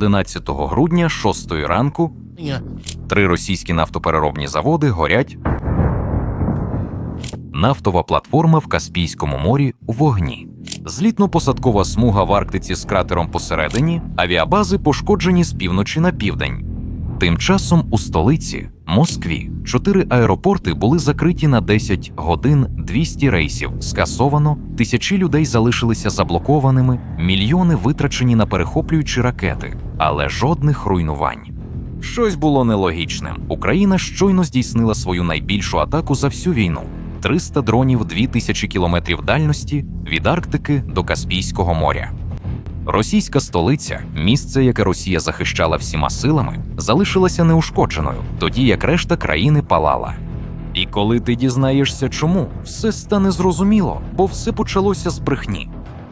11 грудня, 6 ранку, три російські нафтопереробні заводи горять. Нафтова платформа в Каспійському морі у вогні. Злітно-посадкова смуга в Арктиці з кратером посередині, авіабази пошкоджені з півночі на південь. Тим часом у столиці Москві чотири аеропорти були закриті на 10 годин 200 рейсів. Скасовано, тисячі людей залишилися заблокованими, мільйони витрачені на перехоплюючі ракети, але жодних руйнувань. Щось було нелогічним. Україна щойно здійснила свою найбільшу атаку за всю війну. 300 дронів 2000 кілометрів дальності від Арктики до Каспійського моря. Російська столиця, місце, яке Росія захищала всіма силами, залишилася неушкодженою, тоді як решта країни палала. І коли ти дізнаєшся, чому, все стане зрозуміло, бо все почалося з брехні.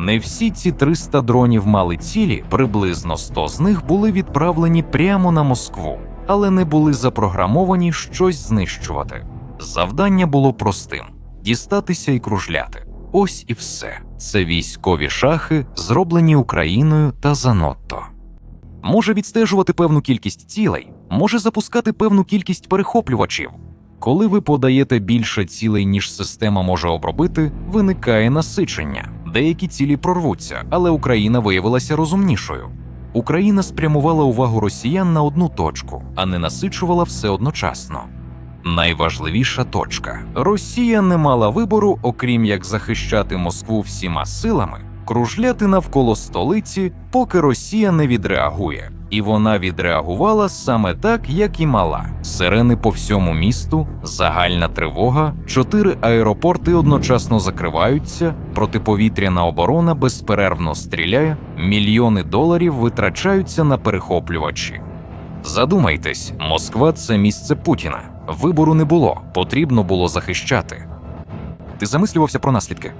Не всі ці 300 дронів мали цілі, приблизно 100 з них були відправлені прямо на Москву, але не були запрограмовані щось знищувати. Завдання було простим: дістатися і кружляти. Ось і все. Це військові шахи, зроблені Україною та занадто. Може відстежувати певну кількість цілей, може запускати певну кількість перехоплювачів. Коли ви подаєте більше цілей, ніж система може обробити, виникає насичення. Деякі цілі прорвуться, але Україна виявилася розумнішою. Україна спрямувала увагу росіян на одну точку, а не насичувала все одночасно. Найважливіша точка: Росія не мала вибору, окрім як захищати Москву всіма силами, кружляти навколо столиці, поки Росія не відреагує. І вона відреагувала саме так, як і мала. Сирени по всьому місту, загальна тривога, чотири аеропорти одночасно закриваються, протиповітряна оборона безперервно стріляє, мільйони доларів витрачаються на перехоплювачі. Задумайтесь, Москва це місце Путіна. Вибору не було, потрібно було захищати. Ти замислювався про наслідки?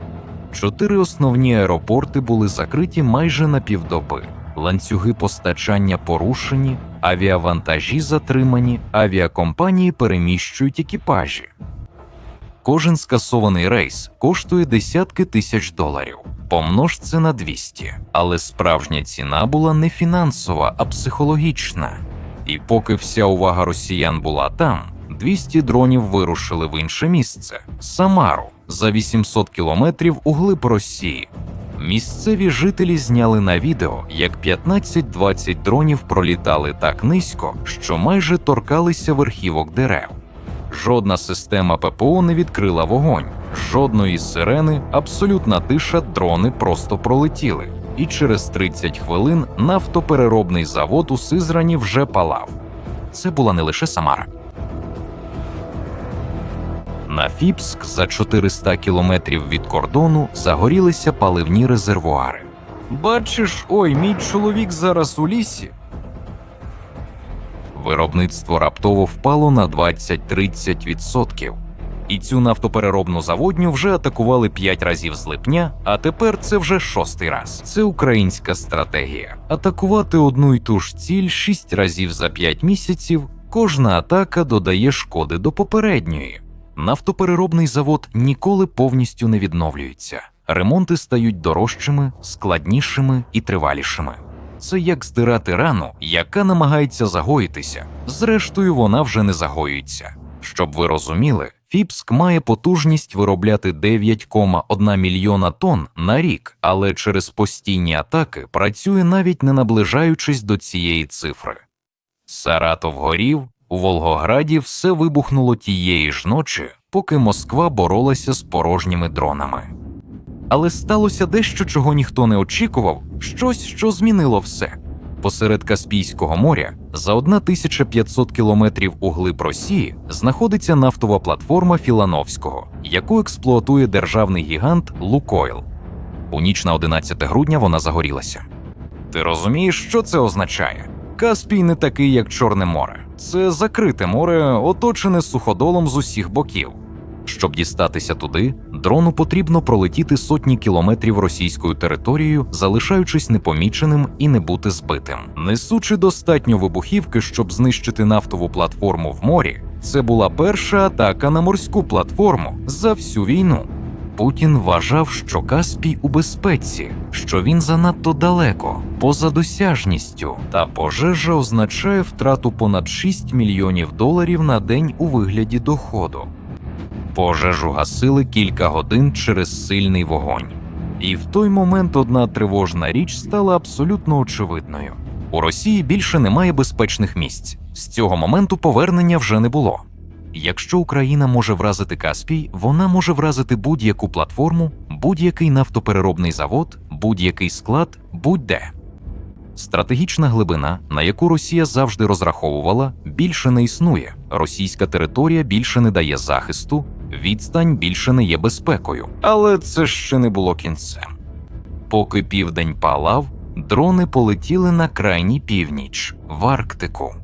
Чотири основні аеропорти були закриті майже на півдоби. Ланцюги постачання порушені, авіавантажі затримані, авіакомпанії переміщують екіпажі. Кожен скасований рейс коштує десятки тисяч доларів. Помнож це на 200. Але справжня ціна була не фінансова, а психологічна. І поки вся увага росіян була там, 200 дронів вирушили в інше місце Самару за 800 кілометрів у глиб Росії. Місцеві жителі зняли на відео, як 15-20 дронів пролітали так низько, що майже торкалися верхівок дерев. Жодна система ППО не відкрила вогонь, жодної сирени, абсолютна тиша, дрони просто пролетіли. І через 30 хвилин нафтопереробний завод у Сизрані вже палав. Це була не лише Самара. На Фіпск за 400 кілометрів від кордону загорілися паливні резервуари. Бачиш, ой, мій чоловік зараз у лісі. Виробництво раптово впало на 20-30%. І цю нафтопереробну заводню вже атакували 5 разів з липня, а тепер це вже шостий раз. Це українська стратегія. Атакувати одну й ту ж ціль 6 разів за 5 місяців. Кожна атака додає шкоди до попередньої. Нафтопереробний завод ніколи повністю не відновлюється. Ремонти стають дорожчими, складнішими і тривалішими. Це як здирати рану, яка намагається загоїтися. Зрештою, вона вже не загоюється. Щоб ви розуміли, Фіпск має потужність виробляти 9,1 мільйона тонн на рік, але через постійні атаки працює навіть не наближаючись до цієї цифри. Саратов горів, у Волгограді все вибухнуло тієї ж ночі, поки Москва боролася з порожніми дронами. Але сталося дещо, чого ніхто не очікував, щось, що змінило все. Посеред Каспійського моря за 1500 кілометрів у глиб Росії знаходиться нафтова платформа Філановського, яку експлуатує державний гігант Лукойл. У ніч на 11 грудня вона загорілася. Ти розумієш, що це означає? Каспій не такий, як Чорне море. Це закрите море, оточене суходолом з усіх боків. Щоб дістатися туди, дрону потрібно пролетіти сотні кілометрів російською територією, залишаючись непоміченим і не бути збитим. Несучи достатньо вибухівки, щоб знищити нафтову платформу в морі, це була перша атака на морську платформу за всю війну. Путін вважав, що Каспій у безпеці, що він занадто далеко, поза досяжністю, та пожежа означає втрату понад 6 мільйонів доларів на день у вигляді доходу. Пожежу гасили кілька годин через сильний вогонь. І в той момент одна тривожна річ стала абсолютно очевидною: у Росії більше немає безпечних місць. З цього моменту повернення вже не було. Якщо Україна може вразити Каспій, вона може вразити будь-яку платформу, будь-який нафтопереробний завод, будь-який склад, будь-де. Стратегічна глибина, на яку Росія завжди розраховувала, більше не існує. Російська територія більше не дає захисту, відстань більше не є безпекою. Але це ще не було кінцем. Поки південь палав, дрони полетіли на крайній північ в Арктику.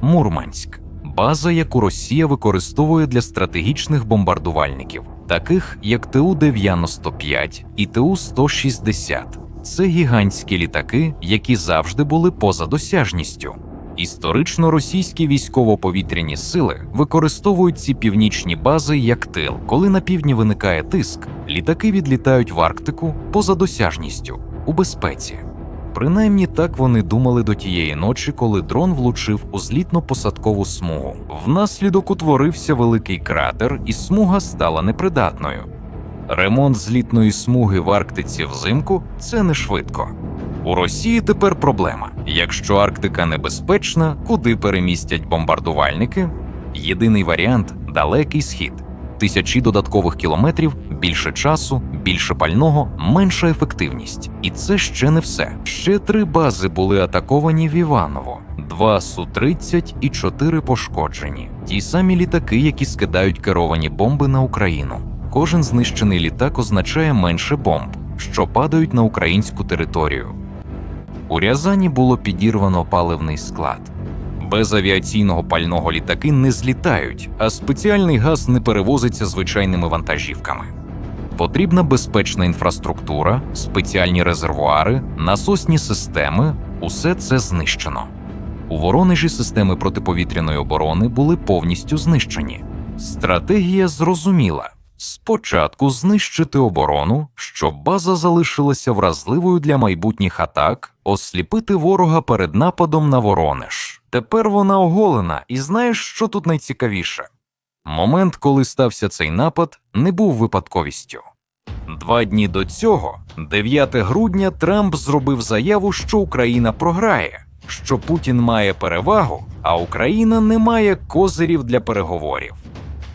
Мурманськ база, яку Росія використовує для стратегічних бомбардувальників, таких як ТУ-95 і ТУ-160. Це гігантські літаки, які завжди були поза досяжністю. Історично російські військово-повітряні сили використовують ці північні бази як тил. Коли на півдні виникає тиск, літаки відлітають в Арктику поза досяжністю у безпеці. Принаймні так вони думали до тієї ночі, коли дрон влучив у злітно-посадкову смугу. Внаслідок утворився великий кратер, і смуга стала непридатною. Ремонт злітної смуги в Арктиці взимку це не швидко. У Росії тепер проблема: якщо Арктика небезпечна, куди перемістять бомбардувальники? Єдиний варіант далекий схід. Тисячі додаткових кілометрів, більше часу, більше пального, менша ефективність. І це ще не все. Ще три бази були атаковані в Іваново: два Су-30 і чотири пошкоджені. Ті самі літаки, які скидають керовані бомби на Україну. Кожен знищений літак означає менше бомб, що падають на українську територію. У Рязані було підірвано паливний склад. Без авіаційного пального літаки не злітають, а спеціальний газ не перевозиться звичайними вантажівками. Потрібна безпечна інфраструктура, спеціальні резервуари, насосні системи усе це знищено. У Воронежі системи протиповітряної оборони були повністю знищені. Стратегія зрозуміла спочатку знищити оборону, щоб база залишилася вразливою для майбутніх атак, осліпити ворога перед нападом на Воронеж. Тепер вона оголена, і знаєш, що тут найцікавіше? Момент, коли стався цей напад, не був випадковістю. Два дні до цього, 9 грудня, Трамп зробив заяву, що Україна програє, що Путін має перевагу, а Україна не має козирів для переговорів.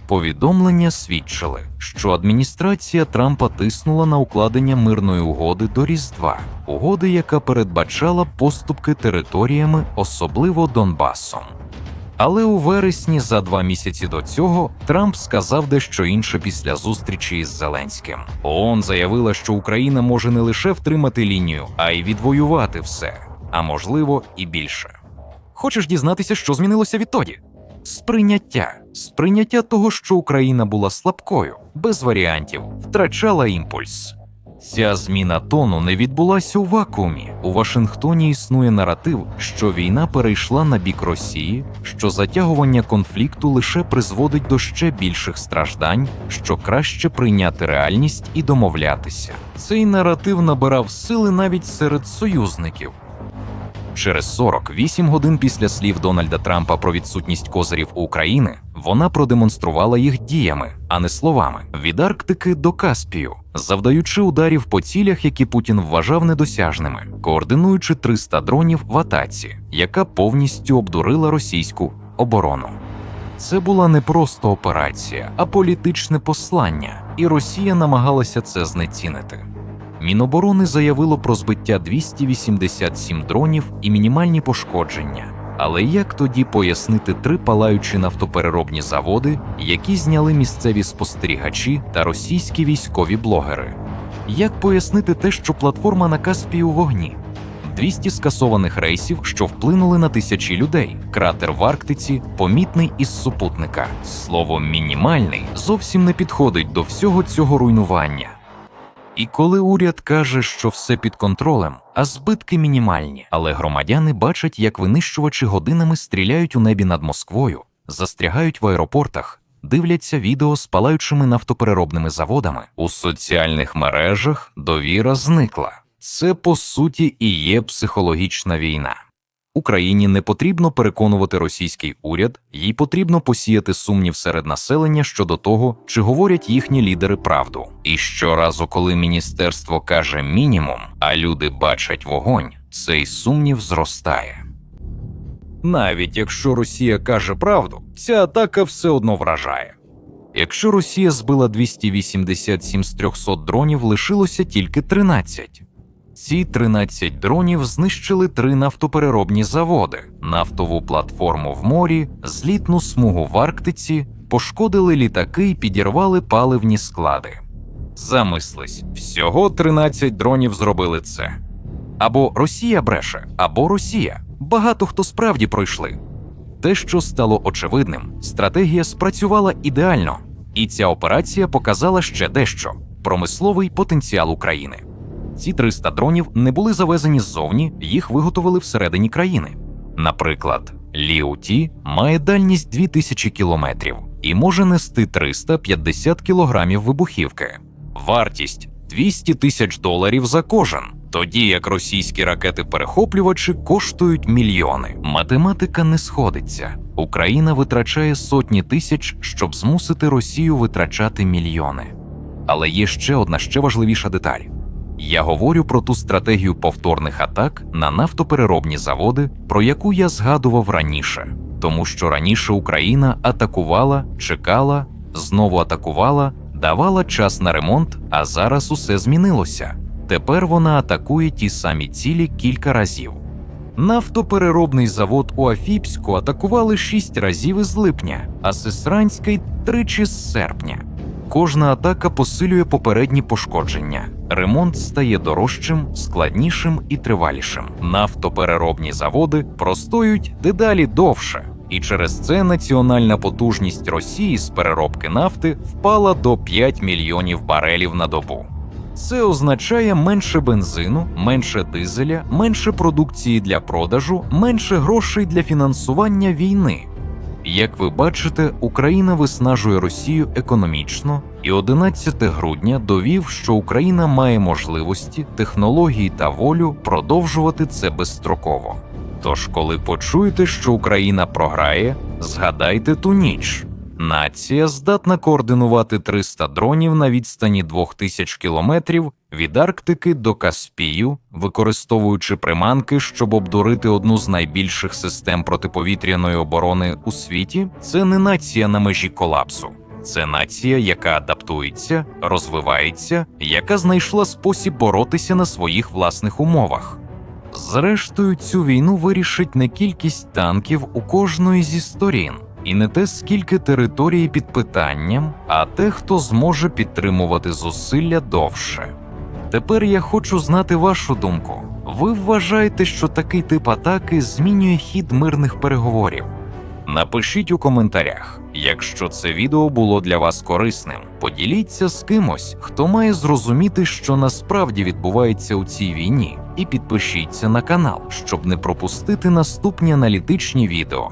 Повідомлення свідчили, що адміністрація Трампа тиснула на укладення мирної угоди до Різдва, угоди, яка передбачала поступки територіями, особливо Донбасом. Але у вересні, за два місяці до цього, Трамп сказав дещо інше після зустрічі із Зеленським. ООН заявила, що Україна може не лише втримати лінію, а й відвоювати все, а можливо і більше. Хочеш дізнатися, що змінилося відтоді? Сприйняття, сприйняття того, що Україна була слабкою, без варіантів, втрачала імпульс. Ця зміна тону не відбулася у вакуумі. У Вашингтоні існує наратив, що війна перейшла на бік Росії, що затягування конфлікту лише призводить до ще більших страждань, що краще прийняти реальність і домовлятися. Цей наратив набирав сили навіть серед союзників. Через 48 годин після слів Дональда Трампа про відсутність козирів у України вона продемонструвала їх діями, а не словами від Арктики до Каспію, завдаючи ударів по цілях, які Путін вважав недосяжними, координуючи 300 дронів в атаці, яка повністю обдурила російську оборону. Це була не просто операція, а політичне послання, і Росія намагалася це знецінити. Міноборони заявило про збиття 287 дронів і мінімальні пошкодження. Але як тоді пояснити три палаючі нафтопереробні заводи, які зняли місцеві спостерігачі та російські військові блогери? Як пояснити те, що платформа на Каспії у вогні? 200 скасованих рейсів, що вплинули на тисячі людей. Кратер в Арктиці помітний із супутника. Слово мінімальний зовсім не підходить до всього цього руйнування. І коли уряд каже, що все під контролем, а збитки мінімальні, але громадяни бачать, як винищувачі годинами стріляють у небі над Москвою, застрягають в аеропортах, дивляться відео з палаючими нафтопереробними заводами. У соціальних мережах довіра зникла. Це по суті і є психологічна війна. Україні не потрібно переконувати російський уряд, їй потрібно посіяти сумнів серед населення щодо того, чи говорять їхні лідери правду. І щоразу, коли міністерство каже мінімум, а люди бачать вогонь, цей сумнів зростає. Навіть якщо Росія каже правду, ця атака все одно вражає. Якщо Росія збила 287 з 300 дронів, лишилося тільки 13. Ці 13 дронів знищили три нафтопереробні заводи, нафтову платформу в морі, злітну смугу в Арктиці, пошкодили літаки і підірвали паливні склади. Замислись, всього 13 дронів зробили це. Або Росія бреше, або Росія. Багато хто справді пройшли. Те, що стало очевидним, стратегія спрацювала ідеально, і ця операція показала ще дещо промисловий потенціал України. Ці 300 дронів не були завезені ззовні, їх виготовили всередині країни. Наприклад, Ліуті має дальність 2000 кілометрів і може нести 350 кілограмів вибухівки. Вартість 200 тисяч доларів за кожен, тоді як російські ракети-перехоплювачі коштують мільйони. Математика не сходиться. Україна витрачає сотні тисяч, щоб змусити Росію витрачати мільйони. Але є ще одна ще важливіша деталь. Я говорю про ту стратегію повторних атак на нафтопереробні заводи, про яку я згадував раніше, тому що раніше Україна атакувала, чекала, знову атакувала, давала час на ремонт, а зараз усе змінилося. Тепер вона атакує ті самі цілі кілька разів. Нафтопереробний завод у Афіпську атакували шість разів із липня, а Сесранський тричі з серпня. Кожна атака посилює попередні пошкодження. Ремонт стає дорожчим, складнішим і тривалішим. Нафтопереробні заводи простоюють дедалі довше, і через це національна потужність Росії з переробки нафти впала до 5 мільйонів барелів на добу. Це означає менше бензину, менше дизеля, менше продукції для продажу, менше грошей для фінансування війни. Як ви бачите, Україна виснажує Росію економічно, і 11 грудня довів, що Україна має можливості, технології та волю продовжувати це безстроково. Тож, коли почуєте, що Україна програє, згадайте ту ніч. Нація здатна координувати 300 дронів на відстані 2000 кілометрів від Арктики до Каспію, використовуючи приманки, щоб обдурити одну з найбільших систем протиповітряної оборони у світі. Це не нація на межі колапсу. Це нація, яка адаптується, розвивається, яка знайшла спосіб боротися на своїх власних умовах. Зрештою, цю війну вирішить не кількість танків у кожної зі сторін, і не те, скільки території під питанням, а те, хто зможе підтримувати зусилля довше. Тепер я хочу знати вашу думку. Ви вважаєте, що такий тип атаки змінює хід мирних переговорів? Напишіть у коментарях, якщо це відео було для вас корисним. Поділіться з кимось, хто має зрозуміти, що насправді відбувається у цій війні, і підпишіться на канал, щоб не пропустити наступні аналітичні відео.